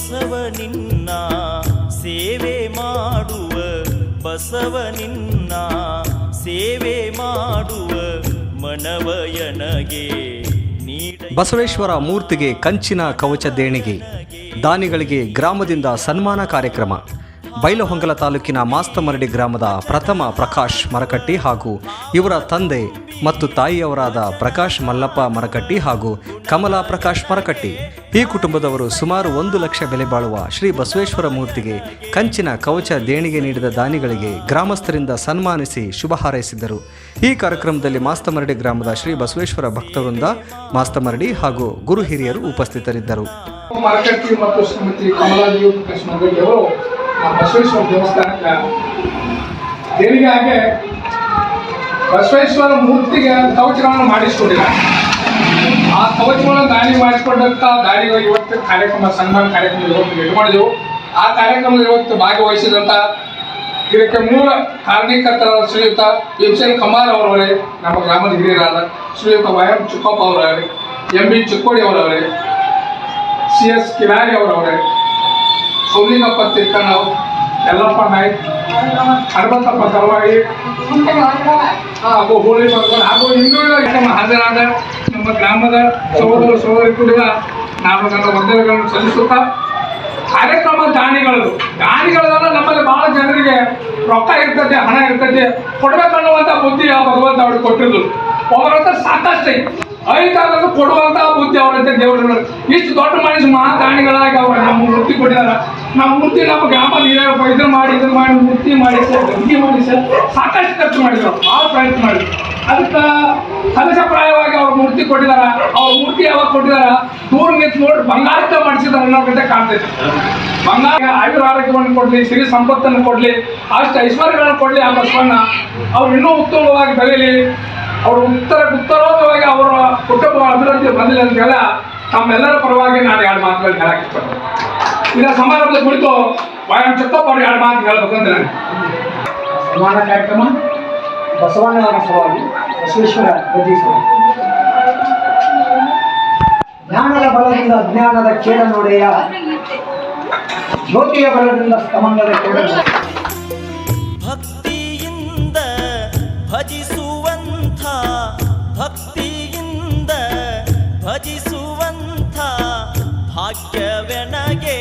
ಬಸವನಿನ್ನ ಸೇವೆ ಮಾಡುವ ಬಸವನಿನ್ನ ಸೇವೆ ಮಾಡುವ ಮನವಯನಗೆ ಬಸವೇಶ್ವರ ಮೂರ್ತಿಗೆ ಕಂಚಿನ ಕವಚ ದೇಣಿಗೆ, ದಾನಿಗಳಿಗೆ ಗ್ರಾಮದಿಂದ ಸನ್ಮಾನ ಕಾರ್ಯಕ್ರಮ. ಬೈಲಹೊಂಗಲ ತಾಲೂಕಿನ ಮಾಸ್ತಮರಡಿ ಗ್ರಾಮದ ಪ್ರಥಮ ಪ್ರಕಾಶ್ ಮರಕಟ್ಟಿ ಹಾಗೂ ಇವರ ತಂದೆ ಮತ್ತು ತಾಯಿಯವರಾದ ಪ್ರಕಾಶ್ ಮಲ್ಲಪ್ಪ ಮರಕಟ್ಟಿ ಹಾಗೂ ಕಮಲಾ ಪ್ರಕಾಶ್ ಮರಕಟ್ಟಿ. ಈ ಕುಟುಂಬದವರು ಸುಮಾರು ಒಂದು ಲಕ್ಷ ಬೆಲೆ ಬಾಳುವ ಶ್ರೀ ಬಸವೇಶ್ವರ ಮೂರ್ತಿಗೆ ಕಂಚಿನ ಕವಚ ದೇಣಿಗೆ ನೀಡಿದ ದಾನಿಗಳಿಗೆ ಗ್ರಾಮಸ್ಥರಿಂದ ಸನ್ಮಾನಿಸಿ ಶುಭ ಹಾರೈಸಿದ್ದರು ಈ ಕಾರ್ಯಕ್ರಮದಲ್ಲಿ ಮಾಸ್ತಮರಡಿ ಗ್ರಾಮದ ಶ್ರೀ ಬಸವೇಶ್ವರ ಭಕ್ತವೃಂದ, ಮಾಸ್ತಮರಡಿ ಹಾಗೂ ಗುರು ಹಿರಿಯರು ಉಪಸ್ಥಿತರಿದ್ದರು. ನಮ್ಮ ಬಸವೇಶ್ವರ ದೇವಸ್ಥಾನಕ್ಕೆ ದೇವಿಗೆ ಹಾಗೆ ಬಸವೇಶ್ವರ ಮೂರ್ತಿಗೆ ಕವಚಗಳನ್ನು ಮಾಡಿಸ್ಕೊಂಡಿಲ್ಲ ಆ ಕವಚಗಳನ್ನು ದಾನಿ ಮಾಡಿಸ್ಕೊಂಡಂತ ದಾಳಿ ಇವತ್ತು ಕಾರ್ಯಕ್ರಮ, ಸನ್ಮಾನ ಕಾರ್ಯಕ್ರಮ ಇವತ್ತು ಇಟ್ಕೊಂಡಿದ್ದೆವು ಆ ಕಾರ್ಯಕ್ರಮದಲ್ಲಿ ಇವತ್ತು ಭಾಗವಹಿಸಿದಂತ ಇದಕ್ಕೆ ಮೂಲ ಕಾರಣೀಕರ್ತರಾದ ಶ್ರೀಯುತ ಎನ್ ಕಮಾರ್ ಅವರವರೇ, ನಮ್ಮ ಗ್ರಾಮದ ಹಿರಿಯರಾದ ಶ್ರೀಯುತ ವಯಂ ಚಿಕ್ಕಪ್ಪ ಅವರವರೇ, ಎಂ ಬಿ ಚಿಕ್ಕೋಡಿ ಅವರವರೇ, ಸಿ ಎಸ್ ಕಿಲಾರಿ ಅವರವರೇ ಸೋಲಿಂಗಪ್ಪ ತಿಕ್ಕಣ್ಣವ್ ಎಲ್ಲಪ್ಪ ನಾಯ್ಕ್ ಹನುಮಂತಪ್ಪ ತಲವಾಯಿ. ಹಾಗೂ ಹೋಳಿ ಬರ್ತಾರೆ ಹಾಗೂ ಇನ್ನೂ ನಮ್ಮ ಹಾಜರಾದ ನಮ್ಮ ಗ್ರಾಮದ ಸಹೋದರ ಸಹೋದರಿ ಕೂಡ ನಾನು ನನ್ನ ವಂದನೆಗಳನ್ನು ಸಲ್ಲಿಸುತ್ತಾ ಕಾರ್ಯಕ್ರಮ ದಾನಿಗಳು. ದಾನಿಗಳಲ್ಲ, ನಮ್ಮಲ್ಲಿ ಬಹಳ ಜನರಿಗೆ ರೊಕ್ಕ ಇರ್ತದೆ, ಹಣ ಇರ್ತದೆ. ಕೊಡ್ಬೇಕನ್ನುವಂತ ಬುದ್ಧಿ ಆ ಭಗವಂತ ಅವ್ರಿಗೆ ಕೊಟ್ಟಿದ್ದು. ಅವರ ಸಾಕಷ್ಟೇ. ಐದಾದ್ರೂ ಕೊಡುವಂತಹ ಬುದ್ಧಿ ಅವರಂತೆ ದೇವರು ಇಷ್ಟು ದೊಡ್ಡ ಮನುಷ್ಯ ಮಹಾ ದಾನಿಗಳಾಗಿ ಅವರು ನಮ್ಮ ಮೂರ್ತಿ ಕೊಟ್ಟಿದ್ದಾರೆ. ನಮ್ಮ ಮೂರ್ತಿ ನಮ್ಮ ಗ್ರಾಮ ನೀರಾಗ ಇದನ್ನ ಮಾಡಿ ಇದನ್ನ ಮಾಡಿ, ಮೂರ್ತಿ ಮಾಡಿ, ಸರ್, ಗಂಗೆ ಮಾಡಿ, ಸರ್, ಸಾಕಷ್ಟು ಖರ್ಚು ಮಾಡಿದ್ರು. ಭಾಳ ಪ್ರಯತ್ನ ಮಾಡಿದ್ರು. ಅದಕ್ಕೆ ಕಲಶಪ್ರಾಯವಾಗಿ ಅವ್ರ ಮೂರ್ತಿ ಕೊಟ್ಟಿದಾರ ಅವ್ರ ಮೂರ್ತಿ ಯಾವಾಗ ಕೊಟ್ಟಿದಾರ ದೂರ ನಿಂತು ನೋಡಿ ಬಂಗಾರಕ್ಕೆ ಅನ್ನೋ ಗಂಟೆ ಕಾಣ್ತೈತೆ ಬಂಗಾರ ಆಯುರ್ ಆರೋಗ್ಯವನ್ನು ಕೊಡ್ಲಿ, ಸಿರಿ ಸಂಪತ್ತನ್ನು ಕೊಡ್ಲಿ, ಅಷ್ಟು ಐಶ್ವರ್ಯಗಳನ್ನು ಕೊಡ್ಲಿ ಆ ಬಸವಣ್ಣ. ಅವ್ರು ಇನ್ನೂ ಉತ್ತಮವಾಗಿ ಬೆಳೀಲಿ ಅವರು ಉತ್ತರ ಉತ್ತರೋಗವಾಗಿ ಅವರ ಕುಟುಂಬ ಅಭಿವೃದ್ಧಿ ಬಂದಿಲ್ಲ ಅಂತ ಹೇಳ ತಮ್ಮೆಲ್ಲರ ಪರವಾಗಿ ನಾನು ಎರಡು ಮಾತುಗಳು ಹೇಳಕ್ಕೆ ಇಷ್ಟಪಡ್ತೀನಿ. ಇದರ ಸಮಾರಂಭದ ಕುರಿತು ವಾಯಂ ಚಕ್ಕಪ್ಪ ಅವ್ರು ಎರಡು ಮಾತು ಹೇಳ್ಬೇಕಂದ್ರೆ ಸನ್ಮಾನ ಕಾರ್ಯಕ್ರಮ ಬಸವಣ್ಣವರ ಸಲುವಾಗಿ ಬಸವೇಶ್ವರ ಜ್ಞಾನದ ಬಲದಿಂದ ಅಜ್ಞಾನದ ಕೇಳ ನೋಡೆಯ ಜ್ಯೋತಿಯ ಬಲದಿಂದ ಸ್ತಮಂಗದ ಕೇಳ. ಭಕ್ತಿಯಿಂದ ಭಜಿಸುವಂಥ ಭಕ್ತಿಯಿಂದ ಭಜಿಸುವಂಥ ஆக்கவனகே